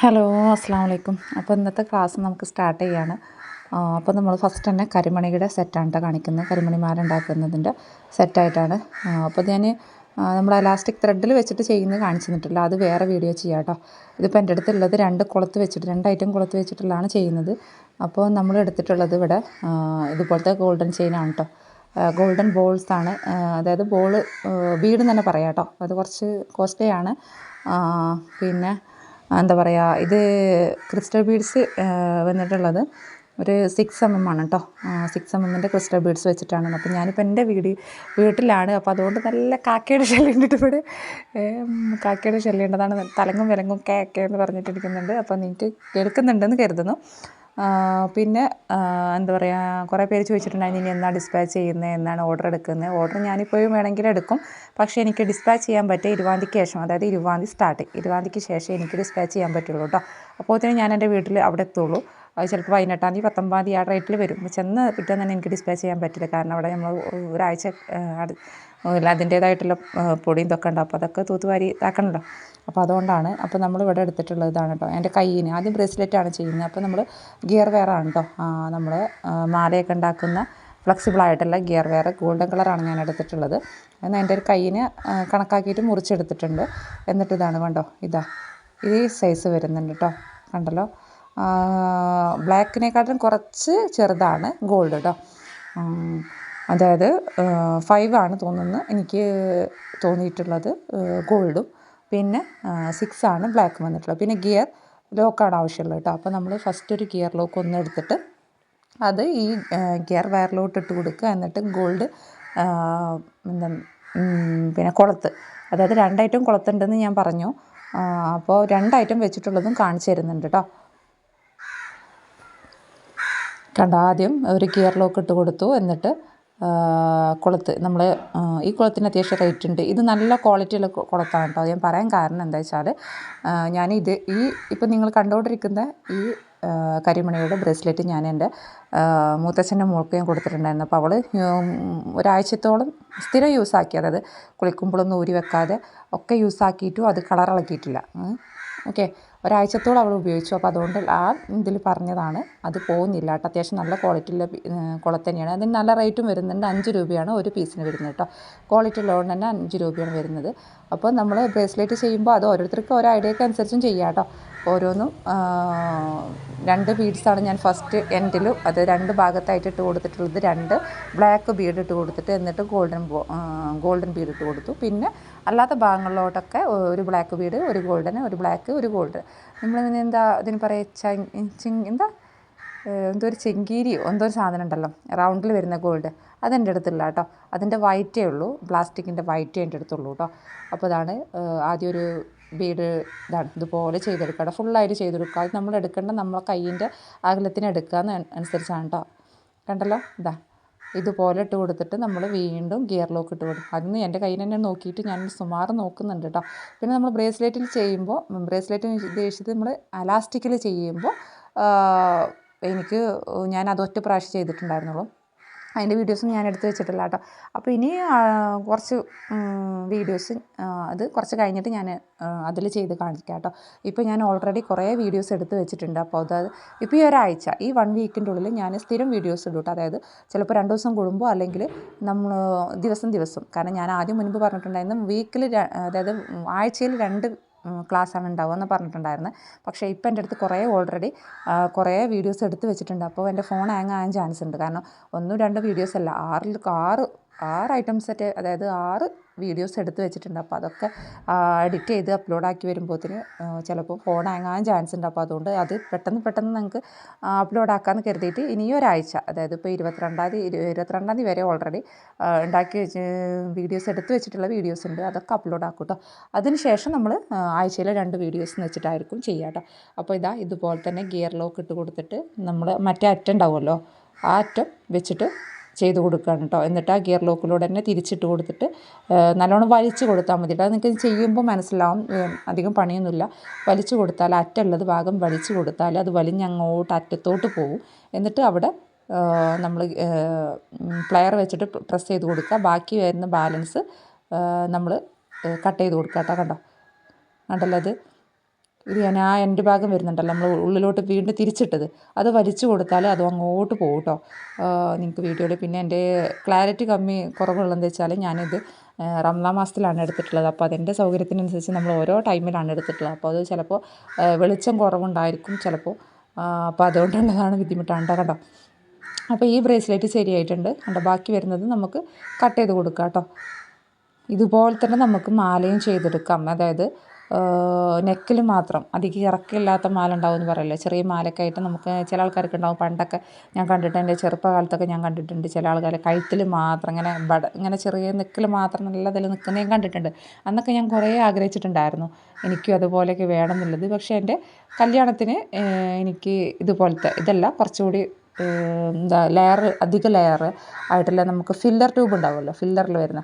Hello അസ്സാം വലൈക്കും അപ്പോൾ ഇന്നത്തെ ക്ലാസ് നമുക്ക് സ്റ്റാർട്ട് ചെയ്യാണ്. അപ്പോൾ നമ്മൾ ഫസ്റ്റ് തന്നെ കരിമണിയുടെ സെറ്റാണ് കാണിക്കുന്നത് കരിമണിമാല ഉണ്ടാക്കുന്നതിന്റെ സെറ്റായിട്ടാണ് അപ്പോൾ ഞാൻ നമ്മൾ എലാസ്റ്റിക് ത്രെഡിൽ വെച്ചിട്ട് ചെയ്യുന്നത് കാണിച്ചു തന്നിട്ടില്ല. അത് വേറെ വീഡിയോ ചെയ്യാം കേട്ടോ ഇതിപ്പോൾ എന്റെ അടുത്തുള്ളത് രണ്ട് കുളത്ത് വെച്ചിട്ട് രണ്ട് ഐറ്റം കുളത്ത് വെച്ചിട്ടുള്ളതാണ് ചെയ്യുന്നത്. അപ്പോൾ നമ്മൾ എടുത്തിട്ടുള്ളത് ഇവിടെ ഇതുപോലത്തെ ഗോൾഡൻ ചെയിനാണ് കേട്ടോ ഗോൾഡൻ ബോൾസ് ആണ്. അതായത് ബോൾ വീട് തന്നെ പറയാം കേട്ടോ അത് കുറച്ച് കോസ്റ്റ്ലി ആണ്. പിന്നെ എന്താ പറയുക ഇത് ക്രിസ്റ്റൽ ബീഡ്സ് വന്നിട്ടുള്ളത് ഒരു സിക്സ് എം എം ആണ് കേട്ടോ സിക്സ് എം എമ്മിന്റെ ക്രിസ്റ്റൽ ബീഡ്സ് വെച്ചിട്ടാണ്. അപ്പോൾ ഞാനിപ്പോൾ എന്റെ വീട് വീട്ടിലാണ്. അപ്പോൾ അതുകൊണ്ട് നല്ല കാക്കയുടെ ശല്യം ഇവിടെ കാക്കയുടെ ശല്യം തലങ്ങും വിലങ്ങും കേക്കെ എന്ന് പറഞ്ഞിട്ടിരിക്കുന്നുണ്ട്. അപ്പോൾ നിങ്ങൾക്ക് കേൾക്കുന്നുണ്ടെന്ന് കരുതുന്നു. പിന്നെ എന്താ പറയുക കുറേ പേര് ചോദിച്ചിട്ടുണ്ടായിരുന്നു ഇനി എന്നാണ് ഡിസ്പാച്ച് ചെയ്യുന്നത് എന്നാണ് ഓർഡർ എടുക്കുന്നത് ഓർഡർ ഞാനിപ്പോഴും വേണമെങ്കിൽ എടുക്കും. പക്ഷേ എനിക്ക് ഡിസ്പാച്ച് ചെയ്യാൻ പറ്റുക ഇരുപതാം ശേഷം അതായത് ഇരുപതാം തീയതി സ്റ്റാർട്ട് ഇരുപതാം ശേഷം എനിക്ക് ഡിസ്പാച്ച് ചെയ്യാൻ പറ്റുള്ളൂ കേട്ടോ അപ്പോഴത്തേനും ഞാൻ എന്റെ വീട്ടിൽ അവിടെ എത്തുള്ളൂ. അത് ചിലപ്പോൾ പതിനെട്ടാം തീയതി പത്തൊമ്പതാം തീയതി ആ റേറ്റിൽ വരും. ചെന്ന് പിറ്റേന്ന് തന്നെ എനിക്ക് ഡിസ്പാച്ച് ചെയ്യാൻ പറ്റില്ല. കാരണം അവിടെ നമ്മൾ ഒരാഴ്ച അതിന്റേതായിട്ടുള്ള പൊടിയും ഇതൊക്കെ ഉണ്ടാവും. അപ്പോൾ അതൊക്കെ തൂത്തുവാരി ഇതാക്കണമല്ലോ അപ്പോൾ അതുകൊണ്ടാണ് അപ്പോൾ നമ്മൾ ഇവിടെ എടുത്തിട്ടുള്ളത് ഇതാണ് കേട്ടോ. എന്റെ കയ്യിന് ആദ്യം ബ്രേസ്ലെറ്റാണ് ചെയ്യുന്നത്. അപ്പോൾ നമ്മൾ ഗിയർ വെയർ ആണ് കേട്ടോ. നമ്മൾ മാലയൊക്കെ ഉണ്ടാക്കുന്ന ഫ്ലെക്സിബിൾ ആയിട്ടുള്ള ഗിയർ വെയർ ഗോൾഡൻ കളറാണ് ഞാൻ എടുത്തിട്ടുള്ളത്. എന്നാൽ എന്റെ ഒരു കയ്യിന് കണക്കാക്കിയിട്ട് മുറിച്ചെടുത്തിട്ടുണ്ട്. എന്നിട്ട് ഇതാണ് കണ്ടോ ഇതാ ഈ സൈസ് വരുന്നുണ്ട് കേട്ടോ. കണ്ടല്ലോ? ബ്ലാക്കിനെക്കാട്ടിലും കുറച്ച് ചെറുതാണ് ഗോൾഡ് കേട്ടോ. അതായത് ഫൈവ് ആണ് തോന്നുന്നത് എനിക്ക് തോന്നിയിട്ടുള്ളത് ഗോൾഡും പിന്നെ സിക്സ് ആണ് ബ്ലാക്ക് വന്നിട്ടുള്ളത്. പിന്നെ ഗിയർ ലോക്കാണ് ആവശ്യമുള്ളത് കേട്ടോ അപ്പോൾ നമ്മൾ ഫസ്റ്റ് ഒരു ഗിയർ ലോക്ക് ഒന്ന് എടുത്തിട്ട് അത് ഈ ഗിയർ വയറിലോട്ട് ഇട്ട് കൊടുക്കുക. എന്നിട്ട് ഗോൾഡ് എന്താ പിന്നെ കുളത്ത്. അതായത് രണ്ടായിട്ടും കുളത്തുണ്ടെന്ന് ഞാൻ പറഞ്ഞു. അപ്പോൾ രണ്ടായിട്ടും വെച്ചിട്ടുള്ളതും കാണിച്ചു തരുന്നുണ്ട് കേട്ടോ കണ്ട? ആദ്യം ഒരു ഗിയർ ലോക്ക് ഇട്ട് കൊടുത്തു. എന്നിട്ട് കുളത്ത്. നമ്മൾ ഈ കുളത്തിന് അത്യാവശ്യം റേറ്റ് ഉണ്ട്. ഇത് നല്ല ക്വാളിറ്റിയുള്ള കുളത്താണ് കേട്ടോ ഞാൻ പറയാൻ കാരണം എന്താ വെച്ചാൽ ഞാനിത് ഈ ഇപ്പം നിങ്ങൾ കണ്ടുകൊണ്ടിരിക്കുന്ന ഈ കരിമണിയുടെ ബ്രേസ്ലെറ്റ് ഞാൻ എന്റെ മൂത്തച്ഛന്റെ മോൾക്ക് ഞാൻ കൊടുത്തിട്ടുണ്ടായിരുന്നു. അപ്പോൾ അവൾ ഒരാഴ്ചത്തോളം സ്ഥിരം യൂസാക്കി അതായത് കുളിക്കുമ്പോഴൊന്നും ഊരി വെക്കാതെ ഒക്കെ യൂസാക്കിയിട്ടും അത് കളർ ഇളക്കിയിട്ടില്ല. ഓക്കെ ഒരാഴ്ചത്തോളം അവൾ ഉപയോഗിച്ചു. അപ്പോൾ അതുകൊണ്ട് ആ ഇതിൽ പറഞ്ഞതാണ്. അത് പോകുന്നില്ല കേട്ടോ. അത്യാവശ്യം നല്ല ക്വാളിറ്റിയുള്ള കുളം തന്നെയാണ്. അതിന് നല്ല റേറ്റും വരുന്നുണ്ട്. അഞ്ച് രൂപയാണ് ഒരു പീസിന് വരുന്നത് കേട്ടോ. ക്വാളിറ്റി ഉള്ളതുകൊണ്ട് തന്നെ അഞ്ച് രൂപയാണ് വരുന്നത്. അപ്പോൾ നമ്മൾ ബ്രേസ്ലെറ്റ് ചെയ്യുമ്പോൾ അത് ഓരോരുത്തർക്കും ഓരോ ഐഡിയക്ക് അനുസരിച്ചും ചെയ്യാം കേട്ടോ. ഓരോന്നും രണ്ട് ബീഡ്സാണ് ഞാൻ ഫസ്റ്റ് എൻഡിലും അത് രണ്ട് ഭാഗത്തായിട്ട് ഇട്ട് കൊടുത്തിട്ടുള്ളത്. രണ്ട് ബ്ലാക്ക് ബീഡ് ഇട്ട് കൊടുത്തിട്ട് എന്നിട്ട് ഗോൾഡൻ ഗോൾഡൻ ബീഡ് ഇട്ട് കൊടുത്തു. പിന്നെ അല്ലാത്ത ഭാഗങ്ങളിലോട്ടൊക്കെ ഒരു ബ്ലാക്ക് ബീഡ് ഒരു ഗോൾഡൻ ഒരു ബ്ലാക്ക് ഒരു ഗോൾഡൻ നമ്മളിതിന് എന്താ ഇതിന് പറയുക ചിങ് എന്താ? എന്തോ ഒരു ചെങ്കീരിയോ എന്തോ ഒരു സാധനം ഉണ്ടല്ലോ റൗണ്ടിൽ വരുന്ന ഗോൾഡ്. അതെന്റെ അടുത്തില്ല കേട്ടോ. അതിന്റെ വൈറ്റേ ഉള്ളൂ പ്ലാസ്റ്റിക്കിന്റെ വൈറ്റേ എന്റെ അടുത്തുള്ളൂ കേട്ടോ. അപ്പോൾ ഇതാണ് ആദ്യം ഒരു ബീഡ് ഇതുപോലെ ചെയ്തെടുക്കുക. ഫുള്ളായിട്ട് ചെയ്തെടുക്കുക. അത് നമ്മൾ എടുക്കേണ്ട നമ്മളെ കയ്യിന്റെ അകലത്തിന് എടുക്കുക അനുസരിച്ചാണ് കേട്ടോ കണ്ടല്ലോ? ഇതാ. ഇതുപോലെ ഇട്ട് കൊടുത്തിട്ട് നമ്മൾ വീണ്ടും ഗിയർ ലോക്ക് ഇട്ട് കൊടുക്കും അതിന് എന്റെ കയ്യിൽ തന്നെ നോക്കിയിട്ട് ഞാൻ സുമാറ് നോക്കുന്നുണ്ട് കേട്ടോ പിന്നെ നമ്മൾ ബ്രേസ്ലെറ്റിൽ ചെയ്യുമ്പോൾ ബ്രേസ്ലെറ്റ് ഉദ്ദേശിച്ചത് നമ്മൾ അലാസ്റ്റിക്കിൽ ചെയ്യുമ്പോൾ എനിക്ക് ഞാൻ അതൊറ്റ പ്രാവശ്യം ചെയ്തിട്ടുണ്ടായിരുന്നുള്ളൂ. അതിന്റെ വീഡിയോസും ഞാൻ എടുത്ത് വെച്ചിട്ടില്ല കേട്ടോ. അപ്പോൾ ഇനി കുറച്ച് വീഡിയോസ് അത് കുറച്ച് കഴിഞ്ഞിട്ട് ഞാൻ അതിൽ ചെയ്ത് കാണിക്കാം കേട്ടോ. ഇപ്പോൾ ഞാൻ ഓൾറെഡി കുറേ വീഡിയോസ് എടുത്ത് വെച്ചിട്ടുണ്ട്. അപ്പോൾ അത് ഇപ്പോൾ ഈ ഒരാഴ്ച ഈ വൺ വീക്കിന്റെ ഉള്ളിൽ ഞാൻ സ്ഥിരം വീഡിയോസ് ഇടും കേട്ടോ. അതായത് ചിലപ്പോൾ രണ്ട് ദിവസം കൂടുമ്പോൾ അല്ലെങ്കിൽ നമ്മൾ ദിവസം ദിവസം. കാരണം ഞാൻ ആദ്യം മുൻപ് പറഞ്ഞിട്ടുണ്ടായിരുന്നു വീക്കിൽ അതായത് ആഴ്ചയിൽ രണ്ട് ക്ലാസ്സാണ് ഉണ്ടാവുക എന്ന് പറഞ്ഞിട്ടുണ്ടായിരുന്നു. പക്ഷേ ഇപ്പം എന്റെ അടുത്ത് കുറേ ഓൾറെഡി കുറേ വീഡിയോസ് എടുത്ത് വെച്ചിട്ടുണ്ട്. അപ്പോൾ എന്റെ ഫോൺ ഹാങ് ആകാൻ ചാൻസ് ഉണ്ട്. കാരണം ഒന്നും രണ്ട് വീഡിയോസ് അല്ല. ആറിൽ ആറ് ആറ് ഐറ്റംസ് സെറ്റ് അതായത് ആറ് വീഡിയോസ് എടുത്ത് വെച്ചിട്ടുണ്ട്. അപ്പോൾ അതൊക്കെ എഡിറ്റ് ചെയ്ത് അപ്ലോഡാക്കി വരുമ്പോഴത്തേന് ചിലപ്പോൾ ഫോൺ ആങ്ങാൻ ചാൻസ് ഉണ്ട്. അപ്പോൾ അതുകൊണ്ട് അത് പെട്ടെന്ന് പെട്ടെന്ന് നിങ്ങൾക്ക് അപ്ലോഡാക്കാമെന്ന് കരുതിയിട്ട് ഇനിയും ഒരാഴ്ച അതായത് ഇപ്പോൾ ഇരുപത്തിരണ്ടാം തീയതി ഇരു- ഇരുപത്തിരണ്ടാം തീയതി വരെ ഓൾറെഡി ഉണ്ടാക്കി വെച്ച് വീഡിയോസ് എടുത്ത് വെച്ചിട്ടുള്ള വീഡിയോസ് ഉണ്ട്. അതൊക്കെ അപ്ലോഡ് ആക്കും കേട്ടോ അതിന് ശേഷം നമ്മൾ ആഴ്ചയിലെ രണ്ട് വീഡിയോസ് വെച്ചിട്ടായിരിക്കും ചെയ്യുക കേട്ടോ അപ്പോൾ ഇതാ ഇതുപോലെ തന്നെ ഗിയർ ലോക്ക് ഇട്ട് കൊടുത്തിട്ട് നമ്മൾ മറ്റേ അറ്റം ഉണ്ടാവുമല്ലോ ആ അറ്റം വെച്ചിട്ട് ചെയ്ത് കൊടുക്കുകയാണ് കേട്ടോ. എന്നിട്ട് ആ ഗിയർ ലോക്കിലൂടെ തന്നെ തിരിച്ചിട്ട് കൊടുത്തിട്ട് നല്ലോണം വലിച്ചു കൊടുത്താൽ മതി അത് നിങ്ങൾക്ക് ചെയ്യുമ്പോൾ മനസ്സിലാവും അധികം പണിയൊന്നുമില്ല. വലിച്ചു കൊടുത്താൽ അറ്റുള്ളത് ഭാഗം വലിച്ചു കൊടുത്താൽ അത് വലിഞ്ഞങ്ങോട്ട് അറ്റത്തോട്ട് പോകും. എന്നിട്ട് അവിടെ നമ്മൾ പ്ലെയർ വെച്ചിട്ട് പ്രസ് ചെയ്ത് കൊടുക്കുക. ബാക്കി വരുന്ന ബാലൻസ് നമ്മൾ കട്ട് ചെയ്ത് കൊടുക്കുക കേട്ടോ. കണ്ടോ? കണ്ടല്ലോ അത് ഇത് ഞാൻ ആ എന്റെ ഭാഗം വരുന്നുണ്ടല്ലോ. നമ്മൾ ഉള്ളിലോട്ട് വീണ്ടും തിരിച്ചിട്ടത്. അത് വലിച്ചു കൊടുത്താൽ അത് അങ്ങോട്ട് പോകും കേട്ടോ നിങ്ങൾക്ക് വീഡിയോയിൽ പിന്നെ എന്റെ ക്ലാരിറ്റി കമ്മി കുറവുള്ളതെന്ന് വെച്ചാൽ ഞാനിത് റംസാൻ മാസത്തിലാണ് എടുത്തിട്ടുള്ളത്. അപ്പോൾ അതിന്റെ സൗകര്യത്തിനനുസരിച്ച് നമ്മൾ ഓരോ ടൈമിലാണ് എടുത്തിട്ടുള്ളത്. അപ്പോൾ അത് ചിലപ്പോൾ വെളിച്ചം കുറവുണ്ടായിരിക്കും ചിലപ്പോൾ അപ്പോൾ അതുകൊണ്ടുള്ളതാണ് ബുദ്ധിമുട്ടാണ് കേട്ടോ അപ്പോൾ ഈ ബ്രേസ്ലെറ്റ് ശരിയായിട്ടുണ്ട്. കണ്ടോ ബാക്കി വരുന്നത് നമുക്ക് കട്ട് ചെയ്ത് കൊടുക്കാം കേട്ടോ ഇതുപോലെ തന്നെ നമുക്ക് മാലയും ചെയ്തെടുക്കാം. അതായത് നെക്കിൽ മാത്രം. അധികം ഇറക്കില്ലാത്ത മാല ഉണ്ടാവും എന്ന് പറയല്ലോ? ചെറിയ മാലയൊക്കെ ആയിട്ട് നമുക്ക് ചില ആൾക്കാർക്ക് ഉണ്ടാവും പണ്ടൊക്കെ ഞാൻ കണ്ടിട്ടുണ്ട് എന്റെ ചെറുപ്പകാലത്തൊക്കെ ഞാൻ കണ്ടിട്ടുണ്ട് ചില ആൾക്കാർ കഴുത്തിൽ മാത്രം ഇങ്ങനെ ബട ഇങ്ങനെ ചെറിയ നെക്കിൽ മാത്രം നല്ല അതിൽ നിൽക്കുന്നതും കണ്ടിട്ടുണ്ട്. അന്നൊക്കെ ഞാൻ കുറേ ആഗ്രഹിച്ചിട്ടുണ്ടായിരുന്നു എനിക്കും അതുപോലെയൊക്കെ വേണം എന്നുള്ളത് പക്ഷേ എന്റെ കല്യാണത്തിന് എനിക്ക് ഇതുപോലത്തെ ഇതല്ല കുറച്ചുകൂടി എന്താ ലെയർ അധിക ലെയർ ആയിട്ടുള്ള നമുക്ക് ഫില്ലർ ട്യൂബ് ഉണ്ടാവുമല്ലോ ഫില്ലറിൽ വരുന്ന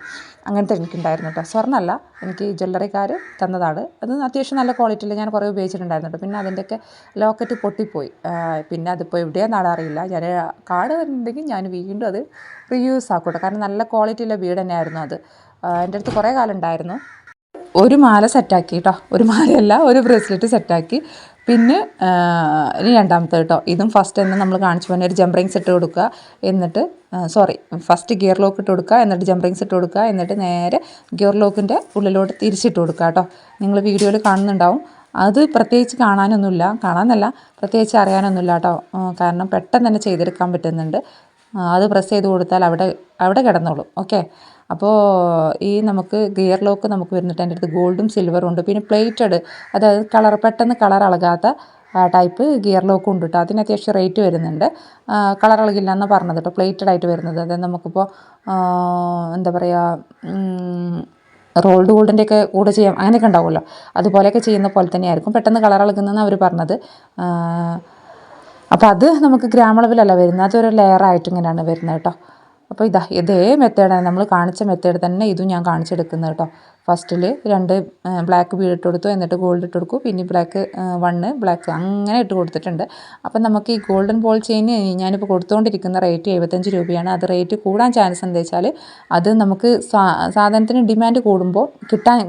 അങ്ങനത്തെ എനിക്കുണ്ടായിരുന്നു കേട്ടോ സ്വർണമല്ല എനിക്ക് ജ്വല്ലറിക്കാർ തന്നതാണ്. അത് അത്യാവശ്യം നല്ല ക്വാളിറ്റിയിൽ ഞാൻ കുറേ ഉപയോഗിച്ചിട്ടുണ്ടായിരുന്നു കേട്ടോ പിന്നെ അതിന്റെയൊക്കെ ലോക്കറ്റ് പൊട്ടിപ്പോയി. പിന്നെ അതിപ്പോൾ എവിടെയാണെന്നാണ് അറിയില്ല. ഞാൻ കാർഡ് ഉണ്ടെങ്കിൽ ഞാൻ വീണ്ടും അത് റീയൂസ് ആക്കും കേട്ടോ കാരണം നല്ല ക്വാളിറ്റിയുള്ള വീട് തന്നെയായിരുന്നു അത്. എന്റെ അടുത്ത് കുറേ കാലം ഉണ്ടായിരുന്നു. ഒരു മാല സെറ്റാക്കി കേട്ടോ ഒരു മാലയല്ല ഒരു ബ്രേസ്ലെറ്റ് സെറ്റാക്കി. പിന്നെ ഇനി രണ്ടാമത്തെ കേട്ടോ ഇതും ഫസ്റ്റ് തന്നെ നമ്മൾ കാണിച്ചു പോകുന്ന ഒരു ജംപറിങ്സ് ഇട്ട് കൊടുക്കുക. എന്നിട്ട് സോറി ഫസ്റ്റ് ഗിയർ ലോക്ക് ഇട്ട് കൊടുക്കുക. എന്നിട്ട് ജംപറിങ്സ് ഇട്ട് കൊടുക്കുക. എന്നിട്ട് നേരെ ഗിയർ ലോക്കിന്റെ ഉള്ളിലോട്ട് തിരിച്ചിട്ട് കൊടുക്കുക കേട്ടോ നിങ്ങൾ വീഡിയോയിൽ കാണുന്നുണ്ടാവും. അത് പ്രത്യേകിച്ച് കാണാനൊന്നുമില്ല. കാണാനല്ല പ്രത്യേകിച്ച് അറിയാനൊന്നുമില്ല കേട്ടോ കാരണം പെട്ടെന്ന് തന്നെ ചെയ്തെടുക്കാൻ പറ്റുന്നുണ്ട്. അത് പ്രസ് ചെയ്ത് കൊടുത്താൽ അവിടെ അവിടെ കിടന്നോളും. ഓക്കെ അപ്പോൾ ഈ നമുക്ക് ഗിയർ ലോക്ക് നമുക്ക് വരുന്നിട്ട് എന്റെ അടുത്ത് ഗോൾഡും സിൽവറും ഉണ്ട്. പിന്നെ പ്ലേറ്റഡ് അതായത് കളർ പെട്ടെന്ന് കളർ ഇളകാത്ത ടൈപ്പ് ഗിയർ ലോക്കും ഉണ്ട് കേട്ടോ അതിന് അത്യാവശ്യം റേറ്റ് വരുന്നുണ്ട്. കളർ ഇളകില്ല എന്ന് പറഞ്ഞത് കേട്ടോ പ്ലേറ്റഡ് ആയിട്ട് വരുന്നത്. അതായത് നമുക്കിപ്പോൾ എന്താ പറയുക റോൾഡ് ഗോൾഡിന്റെയൊക്കെ കൂടെ ചെയ്യാം. അങ്ങനെയൊക്കെ ഉണ്ടാവുമല്ലോ. അതുപോലെയൊക്കെ ചെയ്യുന്ന പോലെ തന്നെയായിരിക്കും. പെട്ടെന്ന് കളർ ഇളകുന്നതെന്ന് അവർ പറഞ്ഞത്. അപ്പോൾ അത് നമുക്ക് ഗ്രാമളവിലല്ല വരുന്നത്. അതൊരു ലെയറായിട്ട് ഇങ്ങനെയാണ് വരുന്നത് കേട്ടോ അപ്പോൾ ഇതാ ഇതേ മെത്തേഡാണ് നമ്മൾ കാണിച്ച മെത്തേഡ് തന്നെ ഇതും ഞാൻ കാണിച്ചെടുക്കുന്നത് കേട്ടോ. ഫസ്റ്റിൽ രണ്ട് ബ്ലാക്ക് ബീഡ് ഇട്ട് കൊടുത്തു എന്നിട്ട് ഗോൾഡ് ഇട്ട് കൊടുക്കും. പിന്നെ ബ്ലാക്ക് വണ്ണ് ബ്ലാക്ക് അങ്ങനെ ഇട്ട് കൊടുത്തിട്ടുണ്ട്. അപ്പം നമുക്ക് ഈ ഗോൾഡൻ ബോൾ ചെയിൻ ഞാനിപ്പോൾ കൊടുത്തുകൊണ്ടിരിക്കുന്ന റേറ്റ് എഴുപത്തഞ്ച് രൂപയാണ്. അത് റേറ്റ് കൂടാൻ ചാൻസ് എന്താ വെച്ചാൽ അത് നമുക്ക് സാധനത്തിന് ഡിമാൻഡ് കൂടുമ്പോൾ കിട്ടാൻ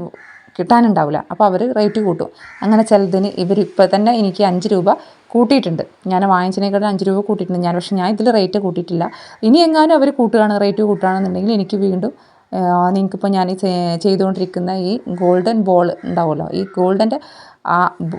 കിട്ടാനുണ്ടാവില്ല. അപ്പോൾ അവർ റേറ്റ് കൂട്ടും. അങ്ങനെ ചിലതിന് ഇവർ ഇപ്പോൾ തന്നെ എനിക്ക് അഞ്ച് രൂപ കൂട്ടിയിട്ടുണ്ട്. ഞാൻ വാങ്ങിച്ചതിനേക്കാളും അഞ്ച് രൂപ കൂട്ടിയിട്ടുണ്ട്. ഞാൻ പക്ഷേ ഞാൻ ഇതിൽ റേറ്റ് കൂട്ടിയിട്ടില്ല. ഇനി എങ്ങാനും അവർ കൂട്ടുകയാണ് റേറ്റ് കൂട്ടുകയാണെന്നുണ്ടെങ്കിൽ എനിക്ക് വീണ്ടും നിങ്ങൾക്കിപ്പോൾ ഞാൻ ചെയ്തുകൊണ്ടിരിക്കുന്ന ഈ ഗോൾഡൻ ബോൾ ഉണ്ടാവുമല്ലോ. ഈ ഗോൾഡന്റെ ആ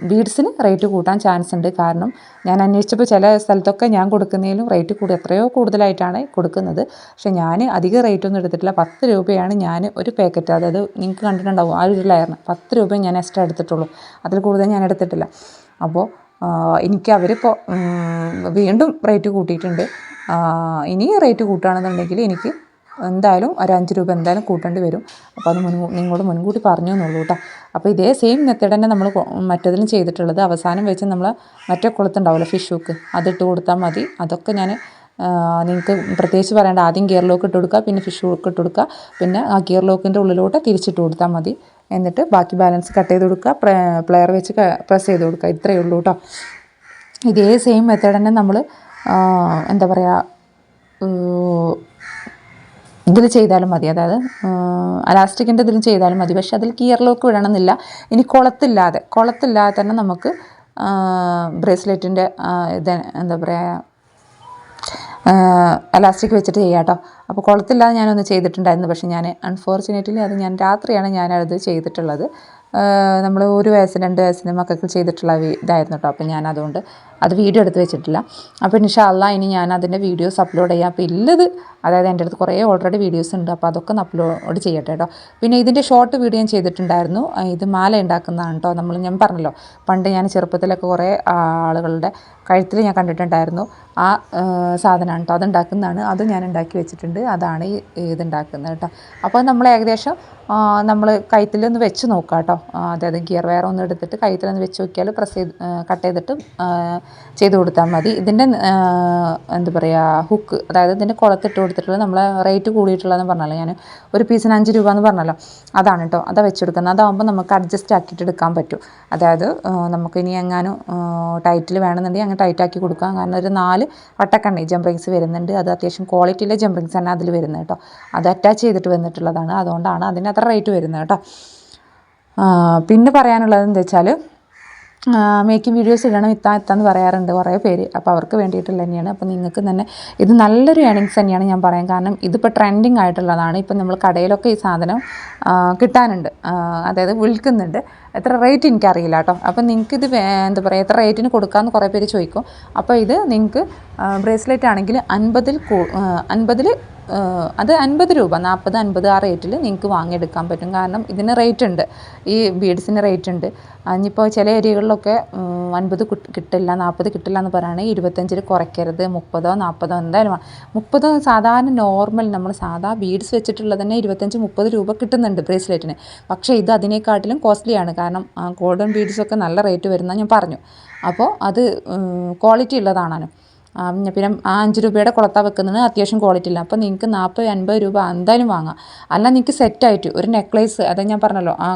ബീഡ്സിന് റേറ്റ് കൂട്ടാൻ ചാൻസ് ഉണ്ട്. കാരണം ഞാൻ അന്വേഷിച്ചപ്പോൾ ചില സ്ഥലത്തൊക്കെ ഞാൻ കൊടുക്കുന്നതിലും റേറ്റ് കൂടി എത്രയോ കൂടുതലായിട്ടാണ് കൊടുക്കുന്നത്. പക്ഷേ ഞാൻ അധികം റേറ്റ് ഒന്നും എടുത്തിട്ടില്ല. പത്ത് രൂപയാണ് ഞാൻ ഒരു പാക്കറ്റ് അതായത് നിങ്ങൾക്ക് കണ്ടിട്ടുണ്ടാവും ആ ഒരു ലെയറിന് പത്ത് രൂപ ഞാൻ എക്സ്ട്രാ എടുത്തിട്ടുള്ളൂ. അതിൽ കൂടുതൽ ഞാൻ എടുത്തിട്ടില്ല. അപ്പോൾ എനിക്ക് അവരിപ്പോൾ വീണ്ടും റേറ്റ് കൂട്ടിയിട്ടുണ്ട്. ഇനി റേറ്റ് കൂട്ടുകയാണെന്നുണ്ടെങ്കിൽ എനിക്ക് എന്തായാലും ഒരു അഞ്ച് രൂപ എന്തായാലും കൂട്ടേണ്ടി വരും. അപ്പോൾ അത് മുൻകൂ നിങ്ങളോട് മുൻകൂട്ടി പറഞ്ഞു എന്നുള്ളൂ കേട്ടോ. അപ്പോൾ ഇതേ സെയിം മെത്തേഡ് തന്നെ നമ്മൾ മറ്റേതിലും ചെയ്തിട്ടുള്ളത്. അവസാനം വെച്ച് നമ്മൾ മറ്റേ കുളത്തുണ്ടാവുമല്ലോ ഫിഷ് ഹുക്ക് അതിട്ട് കൊടുത്താൽ മതി. അതൊക്കെ ഞാൻ നിങ്ങൾക്ക് പ്രത്യേകിച്ച് പറയേണ്ട ആദ്യം ഗിയർ ലോക്ക് ഇട്ട് കൊടുക്കുക പിന്നെ ഫിഷ് ഹുക്ക് ഇട്ട് കൊടുക്കുക പിന്നെ ആ ഗിയർ ലോക്കിന്റെ ഉള്ളിലോട്ട് തിരിച്ചിട്ട് കൊടുത്താൽ മതി. എന്നിട്ട് ബാക്കി ബാലൻസ് കട്ട് ചെയ്ത് കൊടുക്കുക പ്ലെയർ വെച്ച് പ്രസ് ചെയ്ത് കൊടുക്കുക. ഇത്രയേ ഉള്ളൂ കേട്ടോ. ഇതേ സെയിം മെത്തേഡ് തന്നെ നമ്മൾ എന്താ പറയുക ഇതിൽ ചെയ്താലും മതി. അതായത് അലാസ്റ്റിക്കിന്റെ ഇതിൽ ചെയ്താലും മതി. പക്ഷെ അതിൽ ഗിയർ ലോക്ക് വിടണമെന്നില്ല. ഇനി കുളത്തില്ലാതെ കുളത്തില്ലാതെ തന്നെ നമുക്ക് ബ്രേസ്ലെറ്റിന്റെ ഇത് എന്താ പറയുക അലാസ്റ്റിക് വെച്ചിട്ട് ചെയ്യാം കേട്ടോ. അപ്പോൾ കുളത്തില്ലാതെ ഞാനൊന്ന് ചെയ്തിട്ടുണ്ടായിരുന്നു. പക്ഷേ ഞാൻ അൺഫോർച്ചുനേറ്റ്ലി അത് ഞാൻ രാത്രിയാണ് ഞാനത് ചെയ്തിട്ടുള്ളത്. നമ്മൾ ഒരു വയസ്സിന് രണ്ട് വയസ്സിന് മക്കൾക്ക് ചെയ്തിട്ടുള്ള ഇതായിരുന്നു കേട്ടോ. അപ്പോൾ ഞാൻ അതുകൊണ്ട് അത് വീഡിയോ എടുത്ത് വെച്ചിട്ടില്ല. അപ്പോൾ ഇൻഷാല്ല ഇനി ഞാൻ അതിന്റെ വീഡിയോസ് അപ്ലോഡ് ചെയ്യാം. അപ്പോൾ ഇല്ലത് അതായത് എന്റെ അടുത്ത് കുറേ ഓൾറെഡി വീഡിയോസ് ഉണ്ട്. അപ്പോൾ അതൊക്കെ ഒന്ന് അപ്ലോഡ് ചെയ്യട്ടെ കേട്ടോ പിന്നെ ഇതിന്റെ ഷോർട്ട് വീഡിയോ ഞാൻ ചെയ്തിട്ടുണ്ടായിരുന്നു. ഇത് മാല ഉണ്ടാക്കുന്നതാണ് കേട്ടോ നമ്മൾ ഞാൻ പറഞ്ഞല്ലോ പണ്ട് ഞാൻ ചെറുപ്പത്തിലൊക്കെ കുറേ ആളുകളുടെ കഴുത്തിൽ ഞാൻ കണ്ടിട്ടുണ്ടായിരുന്നു. ആ സാധനമാണ് കേട്ടോ അതുണ്ടാക്കുന്നതാണ് അത് ഞാൻ ഉണ്ടാക്കി വെച്ചിട്ടുണ്ട്. അതാണ് ഈ ഇതുണ്ടാക്കുന്നത് കേട്ടോ അപ്പോൾ നമ്മൾ ഏകദേശം നമ്മൾ കൈത്തിലൊന്ന് വെച്ച് നോക്കാം കേട്ടോ അതായത് ഗിയർ വയർ ഒന്ന് എടുത്തിട്ട് കൈത്തിലൊന്ന് വെച്ച് നോക്കിയാൽ പ്രസ് ചെയ്ത് കട്ട് ചെയ്തിട്ട് ചെയ്ത് കൊടുത്താൽ മതി. ഇതിന്റെ എന്താ പറയുക ഹുക്ക് അതായത് ഇതിന്റെ കുളത്തിട്ട് കൊടുത്തിട്ടുള്ള നമ്മളെ റേറ്റ് കൂടിയിട്ടുള്ളതെന്ന് പറഞ്ഞല്ലോ ഞാൻ ഒരു പീസിന് അഞ്ച് രൂപ എന്ന് പറഞ്ഞല്ലോ. അതാണ് കേട്ടോ അതാ വെച്ചെടുക്കുന്നത്. അതാകുമ്പോൾ നമുക്ക് അഡ്ജസ്റ്റ് ആക്കിയിട്ട് എടുക്കാൻ പറ്റും. അതായത് നമുക്ക് ഇനി എങ്ങാനും ടൈറ്റിൽ വേണമെന്നുണ്ടെങ്കിൽ അങ്ങനെ ടൈറ്റ് ആക്കി കൊടുക്കാം. കാരണം ഒരു നാല് വട്ടക്കണ്ണി ജംപ്രിങ്സ് വരുന്നുണ്ട്. അത് അത്യാവശ്യം ക്വാളിറ്റിയിലെ ജംപ്രിങ്സ് തന്നെ അതിൽ വരുന്നത് കേട്ടോ അത് അറ്റാച്ച് ചെയ്തിട്ട് വന്നിട്ടുള്ളതാണ്. അതുകൊണ്ടാണ് അതിന് അത്ര റേറ്റ് വരുന്നത് കേട്ടോ പിന്നെ പറയാനുള്ളത് എന്താ വെച്ചാൽ മേക്കിംഗ് വീഡിയോസ് ഇടണം ഇത്താ ഇത്താന്ന് പറയാറുണ്ട് കുറേ പേര്. അപ്പോൾ അവർക്ക് വേണ്ടിയിട്ടുള്ള തന്നെയാണ്. അപ്പോൾ നിങ്ങൾക്ക് തന്നെ ഇത് നല്ലൊരു ഏണിങ്സ് തന്നെയാണ് ഞാൻ പറയാൻ കാരണം ഇതിപ്പോൾ ട്രെൻഡിങ് ആയിട്ടുള്ളതാണ്. ഇപ്പം നമ്മൾ കടയിലൊക്കെ ഈ സാധനം കിട്ടാനുണ്ട്. അതായത് വിൽക്കുന്നുണ്ട്. എത്ര റേറ്റ് എനിക്കറിയില്ല കേട്ടോ അപ്പം നിങ്ങൾക്ക് ഇത് എന്താ പറയുക എത്ര റേറ്റിന് കൊടുക്കാമെന്ന് കുറേ പേര് ചോദിക്കും. അപ്പോൾ ഇത് നിങ്ങൾക്ക് ബ്രേസ്ലെറ്റ് ആണെങ്കിൽ അൻപതിൽ അൻപതിൽ അത് അൻപത് രൂപ നാൽപ്പത് അൻപത് ആ റേറ്റിൽ നിങ്ങൾക്ക് വാങ്ങിയെടുക്കാൻ പറ്റും. കാരണം ഇതിന് റേറ്റ് ഉണ്ട്. ഈ ബീഡ്സിന് റേറ്റ് ഉണ്ട്. ഇനിയിപ്പോൾ ചില ഏരിയകളിലൊക്കെ അൻപത് കിട്ടില്ല നാൽപ്പത് കിട്ടില്ല എന്ന് പറയുകയാണെങ്കിൽ ഇരുപത്തഞ്ചിൽ കുറയ്ക്കരുത്. മുപ്പതോ നാൽപ്പതോ എന്തായാലും മുപ്പത് സാധാരണ നോർമൽ നമ്മൾ സാധാ ബീഡ്സ് വെച്ചിട്ടുള്ളത് തന്നെ ഇരുപത്തഞ്ച് മുപ്പത് രൂപ കിട്ടുന്നുണ്ട് ബ്രേസ്ലെറ്റിന് പക്ഷേ ഇത് അതിനേക്കാട്ടിലും കോസ്റ്റ്ലിയാണ് കാരണം ഗോൾഡൻ ബീഡ്സൊക്കെ നല്ല റേറ്റ് വരുന്ന ഞാൻ പറഞ്ഞു. അപ്പോൾ അത് ക്വാളിറ്റി ഉള്ളതാണ് പിന്നെ ആ അഞ്ച് രൂപയുടെ കുളത്താ വെക്കുന്നത് അത്യാവശ്യം ക്വാളിറ്റി ഇല്ല അപ്പോൾ നിങ്ങൾക്ക് നാൽപ്പത് അൻപത് രൂപ എന്തായാലും വാങ്ങാം. അല്ല നിങ്ങൾക്ക് സെറ്റായിട്ട് ഒരു നെക്ലേസ് അത് ഞാൻ പറഞ്ഞല്ലോ ആ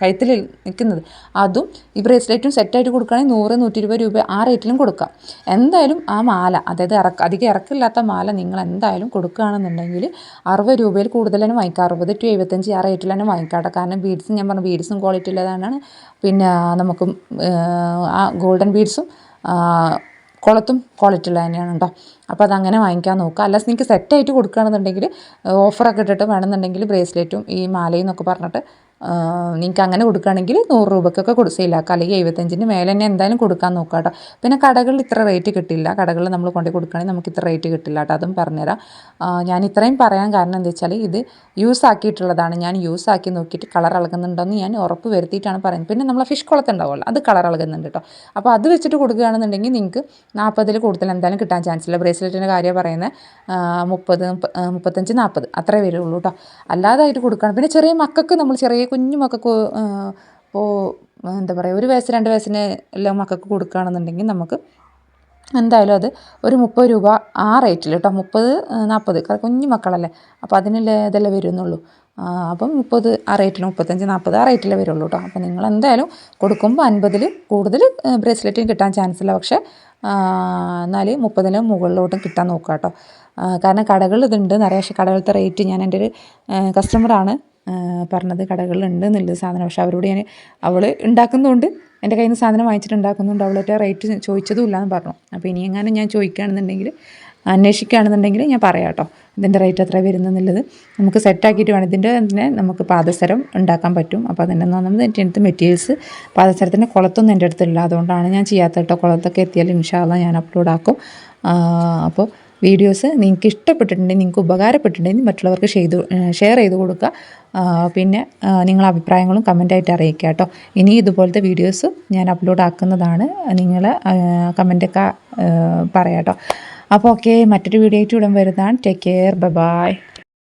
കഴുത്തിൽ നിൽക്കുന്നത് അതും ഈ ബ്രേസ്ലെറ്റും സെറ്റായിട്ട് കൊടുക്കുകയാണെങ്കിൽ നൂറ് നൂറ്റി ഇരുപത് രൂപ ആ റേറ്റിലും കൊടുക്കാം. എന്തായാലും ആ മാല അതായത് ഇറക്ക അധികം ഇറക്കില്ലാത്ത മാല നിങ്ങൾ എന്തായാലും കൊടുക്കുകയാണെന്നുണ്ടെങ്കിൽ അറുപത് രൂപയിൽ കൂടുതൽ തന്നെ വാങ്ങിക്കാം. അറുപത് ടു എഴുപത്തഞ്ച് ആ റേറ്റിൽ തന്നെ വാങ്ങിക്കാട്ടെ കാരണം ബീഡ്സും ഞാൻ പറഞ്ഞു ബീഡ്സും ക്വാളിറ്റി ഉള്ളതാണ്. പിന്നെ നമുക്ക് ആ ഗോൾഡൻ ബീഡ്സും കുളത്തും ക്വാളിറ്റി ഉള്ള തന്നെയാണ് കേട്ടോ അപ്പോൾ അതങ്ങനെ വാങ്ങിക്കാൻ നോക്കുക. അല്ല നിങ്ങൾക്ക് സെറ്റായിട്ട് കൊടുക്കുകയാണെന്നുണ്ടെങ്കിൽ ഓഫറൊക്കെ ഇട്ടിട്ട് വേണമെന്നുണ്ടെങ്കിൽ ബ്രേസ്ലെറ്റും ഈ മാലയും എന്നൊക്കെ പറഞ്ഞിട്ട് നിങ്ങൾക്ക് അങ്ങനെ കൊടുക്കുകയാണെങ്കിൽ നൂറ് രൂപയ്ക്കൊക്കെ കൊടു സെയിലാക്കാം അല്ലെങ്കിൽ എഴുപത്തഞ്ചിന് മേലെ തന്നെ എന്തായാലും കൊടുക്കാൻ നോക്കുക കേട്ടോ. പിന്നെ കടകളിൽ ഇത്ര റേറ്റ് കിട്ടില്ല. കടകളിൽ നമ്മൾ കൊണ്ടുപോയി കൊടുക്കുകയാണെങ്കിൽ നമുക്ക് ഇത്ര റേറ്റ് കിട്ടില്ല കേട്ടോ. അതും പറഞ്ഞുതരാം. ഞാൻ ഇത്രയും പറയാൻ കാരണം എന്താ വെച്ചാൽ ഇത് യൂസ് ആക്കിയിട്ടുള്ളതാണ്. ഞാൻ യൂസ് ആക്കി നോക്കിയിട്ട് കളർ ഇളകുന്നുണ്ടോയെന്ന് ഞാൻ ഉറപ്പ് വരുത്തിയിട്ടാണ് പറയുന്നത്. പിന്നെ നമ്മളെ ഫിഷ് കുളത്തുണ്ടാവുമല്ലോ അത് കളർ ഇളകുന്നുണ്ട് കേട്ടോ. അപ്പോൾ അത് വെച്ചിട്ട് കൊടുക്കുകയാണെന്നുണ്ടെങ്കിൽ നിങ്ങൾക്ക് നാൽപ്പതിൽ കൂടുതൽ എന്തായാലും കിട്ടാൻ ചാൻസ് ഇല്ല. ബ്രേസ്ലെറ്റിന്റെ കാര്യം പറയുന്നത് മുപ്പത് മുപ്പത്തഞ്ച് നാൽപ്പത് അത്രേ വരുള്ളൂ കേട്ടോ. അല്ലാതായിട്ട് കൊടുക്കണം. പിന്നെ ചെറിയ മക്കൾക്ക് നമ്മൾ ചെറിയ കുഞ്ഞു മക്കൾക്ക് ഇപ്പോൾ എന്താ പറയുക ഒരു വയസ്സ് രണ്ട് വയസ്സിന് എല്ലാം മക്കൾക്ക് കൊടുക്കുകയാണെന്നുണ്ടെങ്കിൽ നമുക്ക് എന്തായാലും അത് ഒരു മുപ്പത് രൂപ ആ റേറ്റിൽ കേട്ടോ. മുപ്പത് നാൽപ്പത് കുഞ്ഞു മക്കളല്ലേ അപ്പോൾ അതിനുള്ള ഇതല്ലേ വരുന്നുള്ളൂ. അപ്പം മുപ്പത് ആ റേറ്റിൽ മുപ്പത്തഞ്ച് നാൽപ്പത് ആ റേറ്റിലേ വരുള്ളൂ കേട്ടോ. അപ്പോൾ നിങ്ങൾ എന്തായാലും കൊടുക്കുമ്പോൾ അൻപതിൽ കൂടുതൽ ബ്രേസ്ലെറ്റും കിട്ടാൻ ചാൻസ് ഇല്ല പക്ഷേ എന്നാൽ മുപ്പതിന് മുകളിലോട്ടും കിട്ടാൻ നോക്കുക കേട്ടോ. കാരണം കടകൾ ഇതുണ്ട് നിറയെ. പക്ഷേ കടകളിലത്തെ റേറ്റ് ഞാൻ എന്റെ ഒരു കസ്റ്റമറാണ് പറഞ്ഞത് കടകളിലുണ്ട് എന്നുള്ളത് സാധനം. പക്ഷെ അവരോട് ഞാൻ അവൾ ഉണ്ടാക്കുന്നതുകൊണ്ട് എന്റെ കയ്യിൽ നിന്ന് സാധനം വാങ്ങിച്ചിട്ട് ഉണ്ടാക്കുന്നുണ്ട് അവളുടെ റേറ്റ് ചോദിച്ചതും ഇല്ല എന്ന് പറഞ്ഞു. അപ്പോൾ ഇനി എങ്ങാനും ഞാൻ ചോദിക്കുകയാണെന്നുണ്ടെങ്കിൽ അന്വേഷിക്കുകയാണെന്നുണ്ടെങ്കിൽ ഞാൻ പറയാം കേട്ടോ. ഇതിന്റെ റേറ്റ് എത്ര വരുന്നെന്നുള്ളത് നമുക്ക് സെറ്റാക്കിയിട്ട് വേണം. ഇതിന്റെ തന്നെ നമുക്ക് പാദസരം ഉണ്ടാക്കാൻ പറ്റും. അപ്പോൾ അതിന്റെ ഒന്നാമത് എന്റെ അടുത്ത് മെറ്റീരിയൽസ് പാദസരത്തിന്റെ കുളത്തൊന്നും എന്റെ അടുത്തില്ല അതുകൊണ്ടാണ് ഞാൻ ചെയ്യാത്ത കേട്ടോ. കുളത്തൊക്കെ എത്തിയാൽ ഇൻഷാല്ല ഞാൻ അപ്ലോഡ് ആക്കും. അപ്പോൾ വീഡിയോസ് നിങ്ങൾക്ക് ഇഷ്ടപ്പെട്ടിട്ടുണ്ടെങ്കിൽ നിങ്ങൾക്ക് ഉപകാരപ്പെട്ടിട്ടുണ്ടെങ്കിൽ മറ്റുള്ളവർക്ക് ചെയ്തു ഷെയർ ചെയ്ത് കൊടുക്കുക. പിന്നെ നിങ്ങളുടെ നിങ്ങളെ അഭിപ്രായങ്ങളും കമന്റായിട്ട് അറിയിക്കുക കേട്ടോ. ഇനി ഇതുപോലത്തെ വീഡിയോസ് ഞാൻ അപ്ലോഡ് ആക്കുന്നതാണ്. നിങ്ങൾ കമന്റൊക്കെ പറയാം കേട്ടോ. അപ്പോൾ ഓക്കെ മറ്റൊരു വീഡിയോ ആയിട്ട് ഉടൻ വരുന്നതാണ്. Take care bye